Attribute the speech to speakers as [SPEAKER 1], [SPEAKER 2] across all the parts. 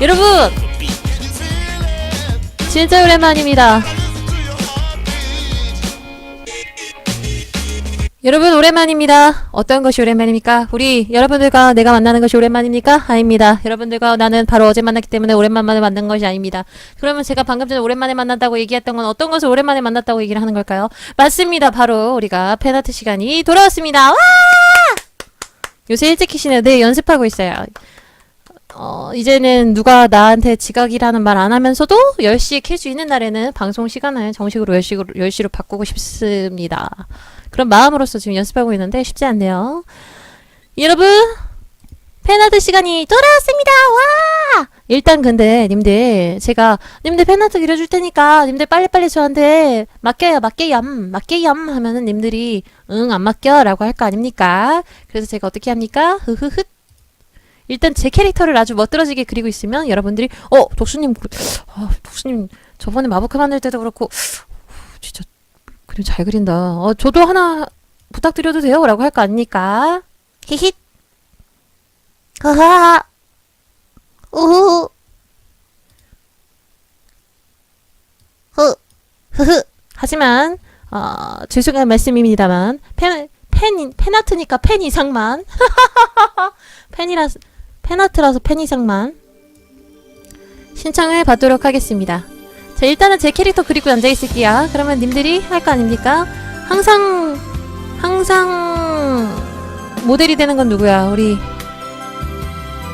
[SPEAKER 1] 여러분 진짜 오랜만입니다. 여러분 오랜만입니다. 어떤 것이 오랜만입니까? 우리 여러분들과 내가 만나는 것이 오랜만입니까? 아닙니다. 여러분들과 나는 바로 어제 만났기 때문에 오랜만에 만난 것이 아닙니다. 그러면 제가 방금 전에 오랜만에 만났다고 얘기했던 건 어떤 것을 오랜만에 만났다고 얘기를 하는 걸까요? 맞습니다. 바로 우리가 팬아트 시간이 돌아왔습니다. 와! 요새 일찍 키시네요. 네, 연습하고 있어요. 어, 이제는 누가 나한테 지각이라는 말 안 하면서도 10시에 킬수 있는 날에는 방송 시간을 정식으로 10시로, 10시로 바꾸고 싶습니다. 그런 마음으로서 지금 연습하고 있는데 쉽지 않네요. 여러분, 팬아트 시간이 돌아왔습니다! 와! 일단 근데, 님들, 제가, 님들 팬아트 그려줄 테니까, 님들 빨리빨리 저한테 맡겨요, 맡겨요, 맡겨요 하면은 님들이, 응, 안 맡겨, 라고 할 거 아닙니까? 그래서 제가 어떻게 합니까? 흐흐흐. 일단 제 캐릭터를 아주 멋들어지게 그리고 있으면 여러분들이 어 독수님 그- 아, 독수님 저번에 마법카 만들 때도 그렇고 진짜 그림 잘 그린다. 어 저도 하나 부탁드려도 돼요? 라고 할 거 아닙니까? 히힛 하하. 우후. 흐 흐흐. 하지만 어 죄송한 말씀입니다만 팬 팬, 팬아트니까 팬 이상만. 팬이라서 팬아트라서 팬 이상만 신청을 받도록 하겠습니다. 자 일단은 제 캐릭터 그리고 앉아 있을게요. 그러면 님들이 할 거 아닙니까? 항상 항상 모델이 되는 건 누구야? 우리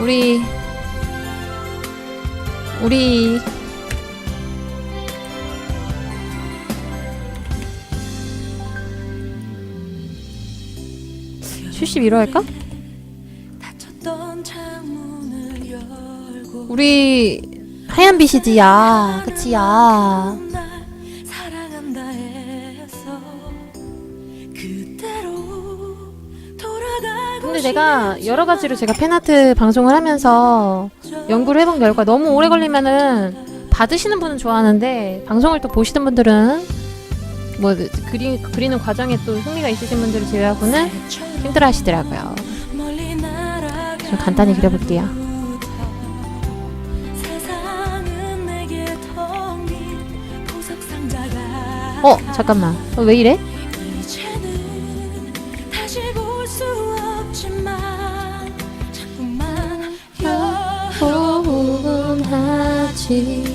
[SPEAKER 1] 우리 우리 슈시 위로 할까? 우리 하얀 빛이지야, 그치야. 근데 내가 여러 가지로 제가 팬아트 방송을 하면서 연구를 해본 결과 너무 오래 걸리면은 받으시는 분은 좋아하는데 방송을 또 보시는 분들은 뭐 그리, 그리는 과정에 또 흥미가 있으신 분들을 제외하고는 힘들어 하시더라고요. 좀 간단히 그려볼게요. 어, 잠깐만. 어, 왜 이래?
[SPEAKER 2] 이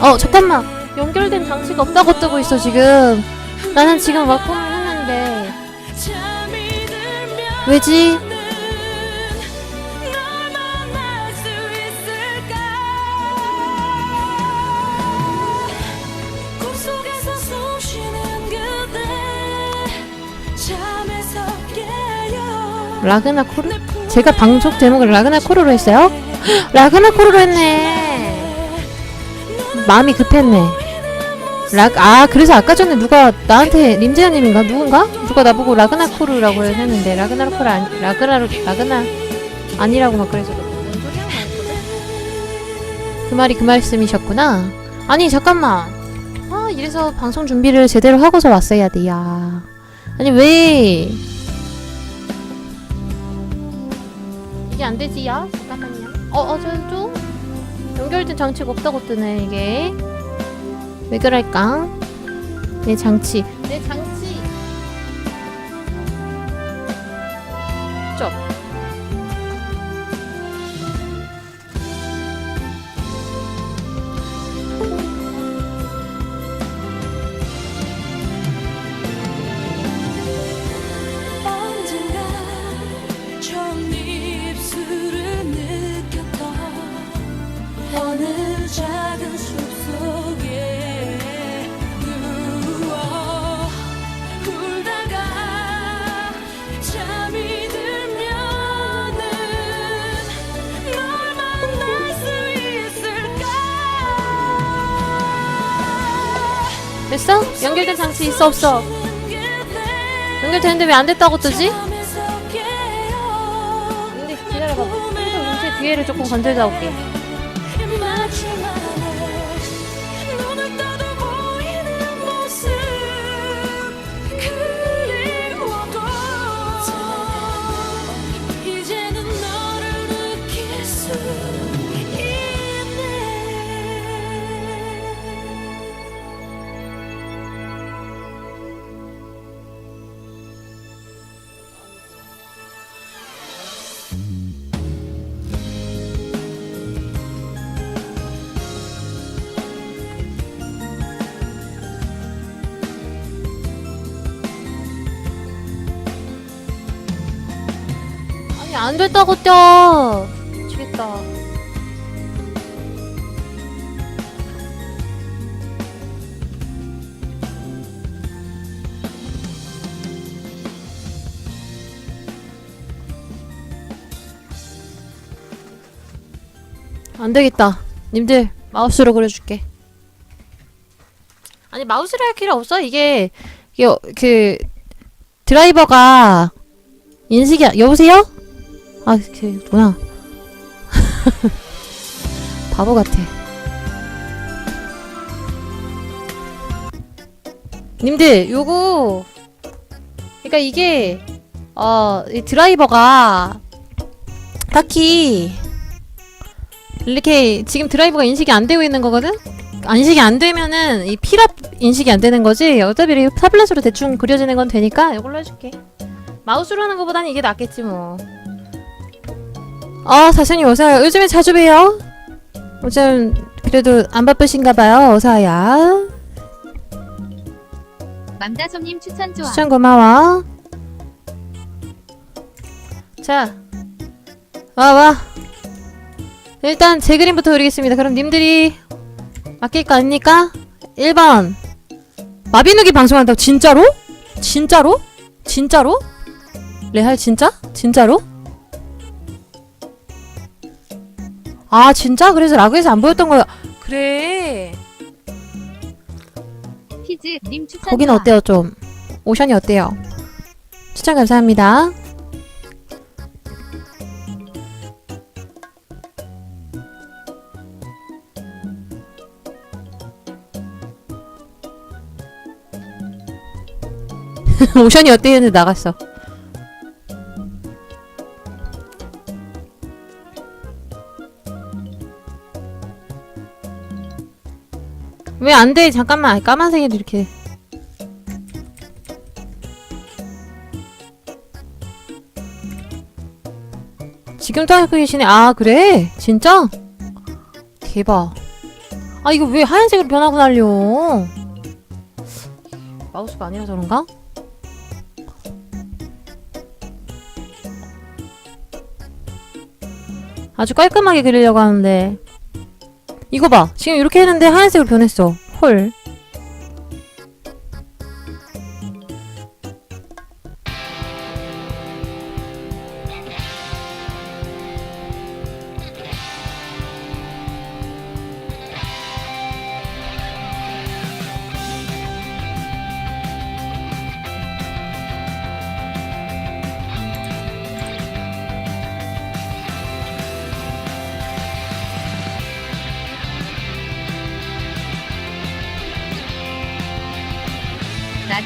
[SPEAKER 2] 어,
[SPEAKER 1] 잠깐만. 연결된 장치가 없다고 뜨고 있어, 지금. 나는 지금 와콤을 했는데. 왜지? 라그나 코르? 제가 방송 제목을 라그나 코르로 했어요? 라그나 코르로 했네. 마음이 급했네. 라, 아, 그래서 아까 전에 누가 나한테 림제아님인가 누군가 누가 나보고 라그나 코르라고 했는데 라그나 코르 아니 라그나 라그나 아니라고 막 그래서? 그 말이 그 말씀이셨구나. 아니 잠깐만. 아 이래서 방송 준비를 제대로 하고서 왔어야 돼 야. 아니 왜 이게 안 되지 야? 잠깐만요. 어, 어, 저, 저? 연결된 장치가 없다고 뜨네, 이게. 왜 그럴까? 내 장치. 내 장치! 됐어? 연결된 장치 있어, 없어? 연결되는데 왜 안 됐다고 뜨지? 근데 기다려봐. 그래서 문제 뒤에를 조금 건들다 올게. 안 됐다고 쪄. 미치겠다. 안 되겠다. 님들 마우스로 그려줄게. 아니 마우스로 할 필요 없어. 이게 이게 어- 그 드라이버가 인식이 안- 여보세요? 아, 그 뭐야? 바보 같아. 님들 요거 그러니까 이게 어 이 드라이버가 딱히 이렇게 지금 드라이버가 인식이 안 되고 있는 거거든? 인식이 안 되면은 이 필압 인식이 안 되는 거지. 어차피 이 타블렛으로 대충 그려지는 건 되니까 이걸로 해줄게. 마우스로 하는 것보다는 이게 낫겠지 뭐. 아 사장님 어서와요. 요즘에 자주 봬요. 요즘 그래도 안 바쁘신가 봐요. 어서와요.
[SPEAKER 3] 맘다솜님 추천 좋아.
[SPEAKER 1] 추천 고마워. 자, 와, 와. 일단 제 그림부터 그리겠습니다. 그럼 님들이 맡길 거 아닙니까? 1번. 마비누기 방송한다고? 진짜로? 진짜로? 진짜로? 레알 진짜? 진짜로? 아, 진짜? 그래서 라그에서 안 보였던 거야. 그래.
[SPEAKER 3] 피즈님 추천
[SPEAKER 1] 거기는. 어때요 좀? 오션이 어때요? 추천 감사합니다. 오션이 어때요? 나갔어. 왜 안 돼? 잠깐만. 까만색에도 이렇게. 지금 타고 계시네. 아, 그래? 진짜? 대박. 아, 이거 왜 하얀색으로 변하고 날려? 마우스가 아니라서 그런가? 아주 깔끔하게 그리려고 하는데. 이거 봐. 지금 이렇게 했는데 하얀색으로 변했어. 헐.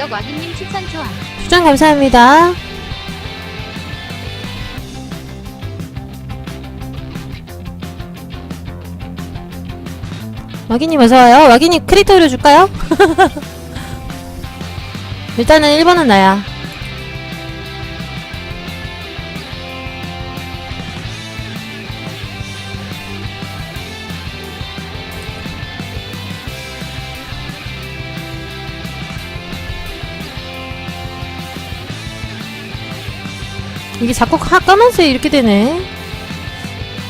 [SPEAKER 3] 나덕 와기님 추천 좋아.
[SPEAKER 1] 추천 감사합니다. 와기님 어서와요. 와기님 크리터 그려줄까요? 일단은 1번은 나야. 이게 자꾸 하, 까만색 이렇게 되네.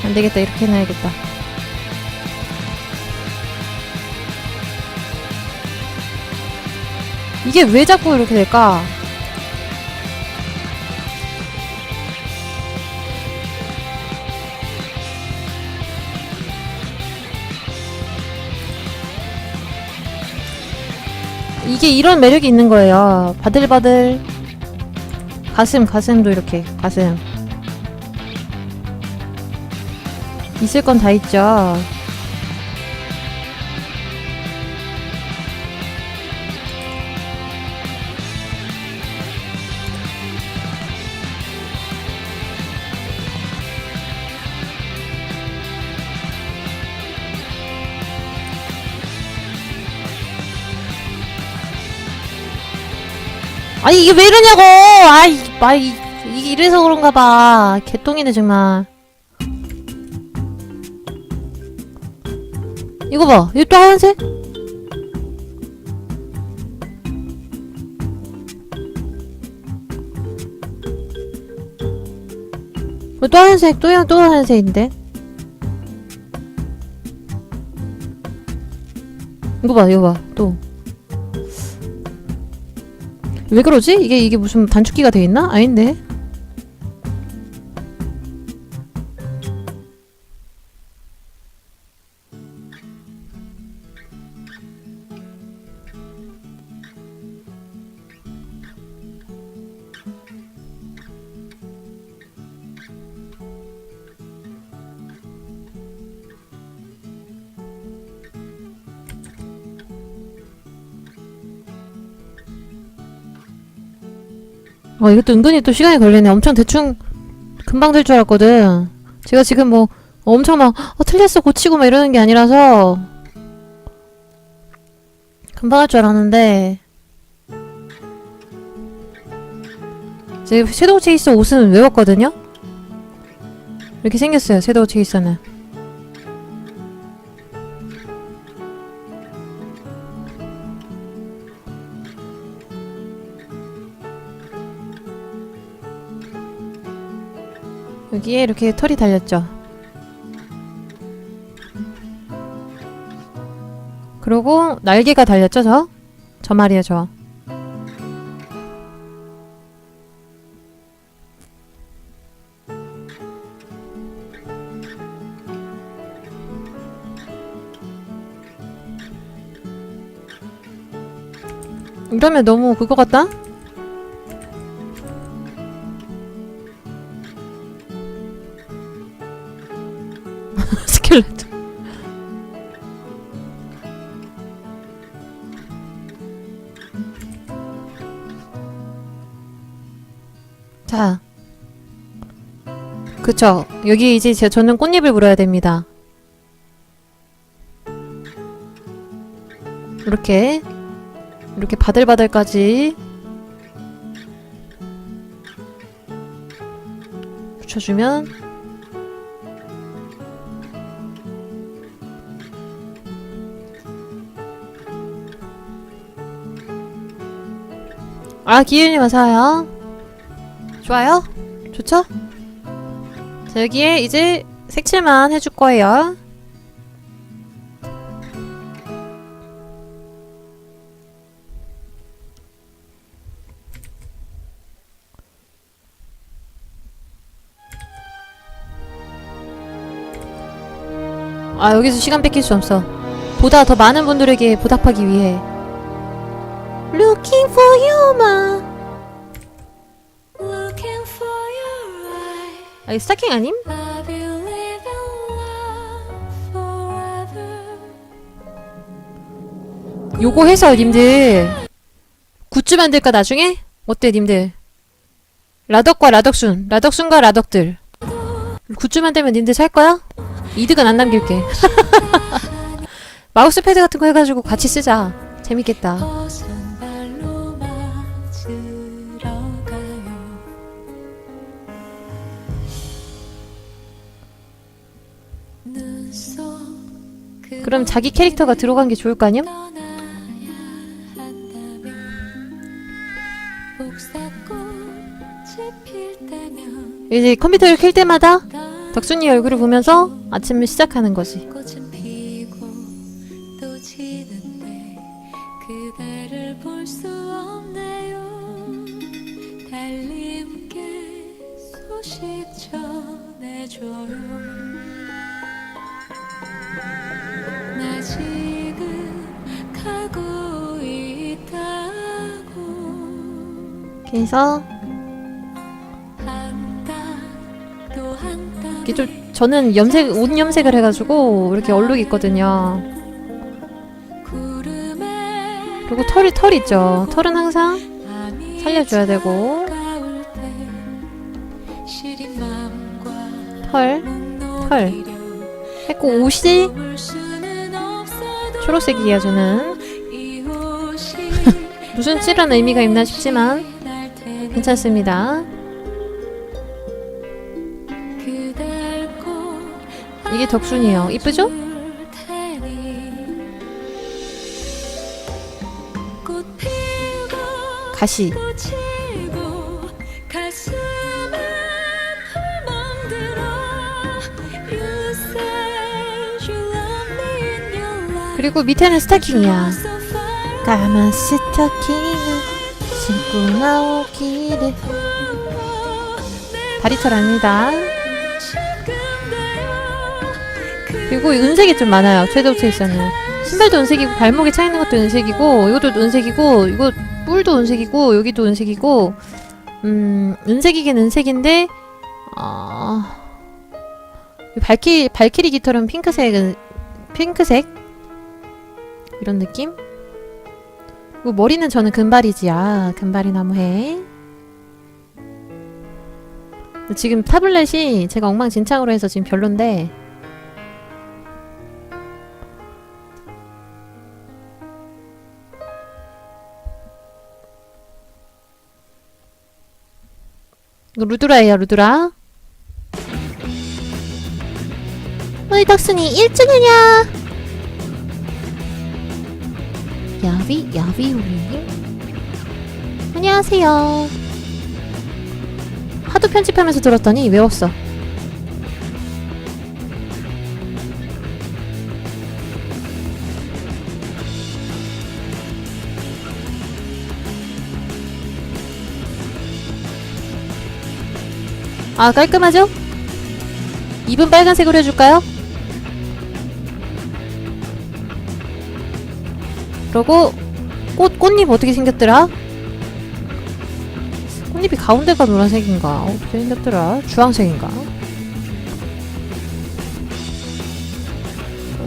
[SPEAKER 1] 안 되겠다. 이렇게 해놔야겠다. 이게 왜 자꾸 이렇게 될까? 이게 이런 매력이 있는 거예요. 바들바들. 가슴, 가슴도 이렇게, 가슴. 있을 건 다 있죠. 아니 이게 왜 이러냐고! 아이, 아이, 이게 이래서 그런가 봐. 개똥이네 정말. 이거 봐, 이거 또 하얀색? 어, 또 하얀색, 또, 또 하얀색인데? 이거 봐, 이거 봐, 또. 왜 그러지? 이게, 이게 무슨 단축키가 돼 있나? 아닌데? 어, 이것도 은근히 또 시간이 걸리네. 엄청 대충 금방 될 줄 알았거든. 제가 지금 뭐 엄청 막, 어, 틀렸어, 고치고 막 이러는 게 아니라서 금방 할 줄 알았는데 제가 섀도우 체이서 옷은 외웠거든요? 이렇게 생겼어요, 섀도우 체이서는. 여기에 이렇게 털이 달렸죠. 그리고 날개가 달렸죠, 저? 저 말이에요, 저. 이러면 너무 그거 같다? 스켈레톤. 자. 그쵸. 여기 이제 제, 저는 꽃잎을 물어야 됩니다. 이렇게. 이렇게 바들바들까지. 붙여주면 아, 기윤이 와서요. 좋아요? 좋죠? 자, 여기에 이제 색칠만 해줄 거예요. 아, 여기서 시간 뺏길 수 없어. 보다 더 많은 분들에게 보답하기 위해. Looking for you, ma.
[SPEAKER 2] Looking for your eye
[SPEAKER 1] 아, 이 스타킹 아님?
[SPEAKER 2] I believe in love forever
[SPEAKER 1] 요거 해서 님들 굿즈 만들까 나중에? 어때 님들? 라덕과 라덕순, 라덕순과 라덕들 굿즈 만들면 님들 살 거야? 이득은 안 남길게 마우스 패드 같은 거 해가지고 같이 쓰자 재밌겠다
[SPEAKER 2] 벗
[SPEAKER 1] 그럼 자기 캐릭터가 들어간 게 좋을
[SPEAKER 2] 때면
[SPEAKER 1] 이제 컴퓨터를 켤 때마다 덕순이 얼굴을 보면서 아침을 시작하는 거지.
[SPEAKER 2] 달님께 소식 전해줘요
[SPEAKER 1] 그래서 이게 좀 저는 염색 옷 염색을 해가지고 이렇게 얼룩이 있거든요. 그리고 털이 털 있죠. 털은 항상 살려줘야 되고. 털 털. 했고 옷이 초록색이에요 저는. 무슨 칠한 의미가 있나 싶지만 괜찮습니다. 이게 덕순이에요. 이쁘죠? 가시. 그리고 밑에는 스타킹이야. 까만 스타킹. 신고 나오기를. 다리털 아닙니다. 그리고 은색이 좀 많아요. 섀도우 체이서는. 신발도 은색이고 발목에 차 있는 것도 은색이고 이것도 은색이고 이거 뿔도 은색이고 여기도 은색이고 음 은색이긴 은색인데 어 발키 발키리 깃털은 핑크색은 핑크색 이런 느낌? 그리고 머리는 저는 금발이지야 금발이 나무해. 지금 타블렛이 제가 엉망진창으로 해서 지금 별론데. 이거 루드라예요 루드라. 우리 덕순이 1주년이야 야비 야비 우리님 안녕하세요 하도 편집하면서 들었더니 외웠어 아 깔끔하죠? 입은 빨간색으로 해줄까요? 그리고 꽃, 꽃잎 어떻게 생겼더라? 꽃잎이 가운데가 노란색인가? 어떻게 생겼더라? 주황색인가?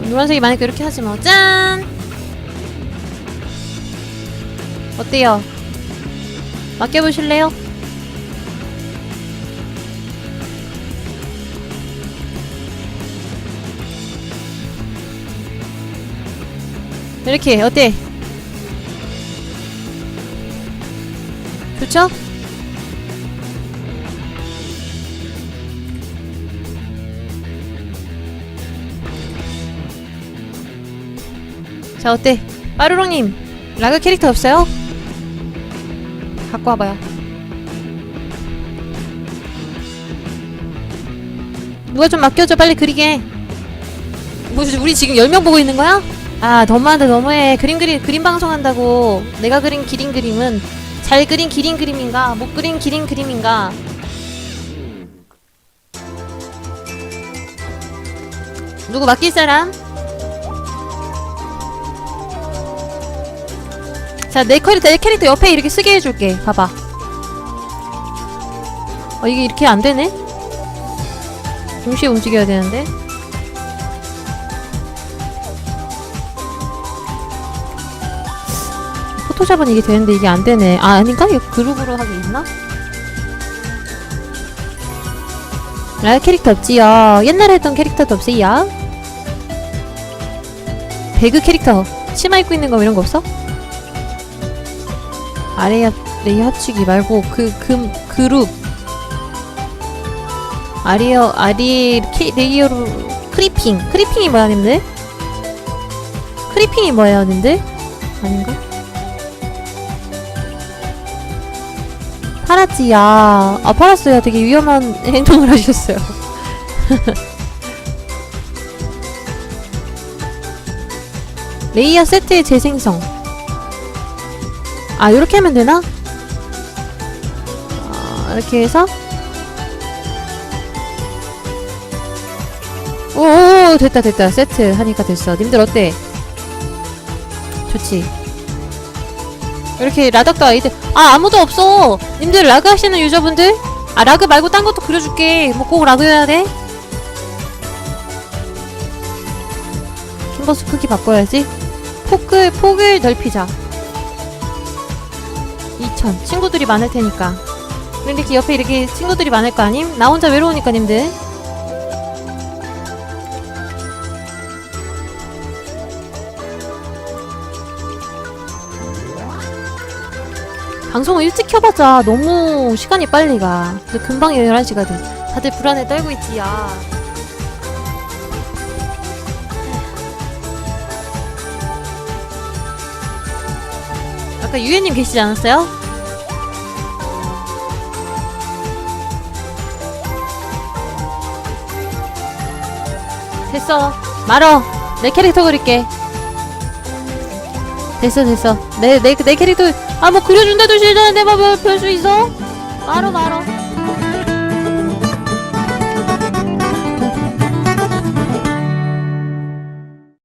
[SPEAKER 1] 노란색이 많으니까 이렇게 하지 뭐. 짠! 어때요? 맡겨보실래요? 이렇게 어때? 좋죠? 자 어때? 빠루롱님 라그 캐릭터 없어요? 갖고 와봐요 누가 좀 맡겨줘 빨리 그리게 뭐 우리 지금 10명 보고 있는 거야? 아 너무한데 너무해. 그림 그리 그림 방송한다고. 내가 그린 기린 그림은 잘 그린 기린 그림인가? 못 그린 기린 그림인가? 누구 맡길 사람? 자내 캐릭터 내 캐릭터 옆에 이렇게 쓰게 해줄게. 봐봐. 어 이게 이렇게 안 되네? 동시에 움직여야 되는데 포토샵은 이게 되는데 이게 안 되네. 아, 아닌가? 이거 그룹으로 하기 있나? 라 캐릭터 없지요. 옛날에 했던 캐릭터도 없어요. 배그 캐릭터. 치마 입고 있는 거 이런 거 없어? 아래야, 레이 합치기 말고, 그, 금, 그룹. 아리어, 아리, 케, 레이어로, 크리핑. 크리핑이 뭐야, 님들? 크리핑이 뭐예요, 님들? 아닌가? 팔았지야. 아, 팔았어요. 되게 위험한 행동을 하셨어요. 레이어 세트의 재생성. 아, 이렇게 하면 되나? 아, 이렇게 해서. 오, 오, 됐다, 됐다. 세트 하니까 됐어. 님들 어때? 좋지. 이렇게 라닥도 아이들. 아 아무도 없어. 님들 라그 하시는 유저분들? 아 라그 말고 딴 것도 그려줄게. 뭐 꼭 라그 해야 돼? 캔버스 크기 바꿔야지. 폭을 폭을 넓히자. 2000 친구들이 많을 테니까. 이렇게 옆에 이렇게 친구들이 많을 거 아님? 나 혼자 외로우니까 님들 방송을 일찍 켜봤자 너무 시간이 빨리 가. 근데 금방 11시가 돼. 다들 불안에 떨고 있지 야. 아까 유해님 계시지 않았어요? 됐어. 말어. 내 캐릭터 그릴게. 됐어 됐어 내 내 내 캐릭터 아 뭐 그려준다도 싫다는데 뭐별수 있어? 말어 말어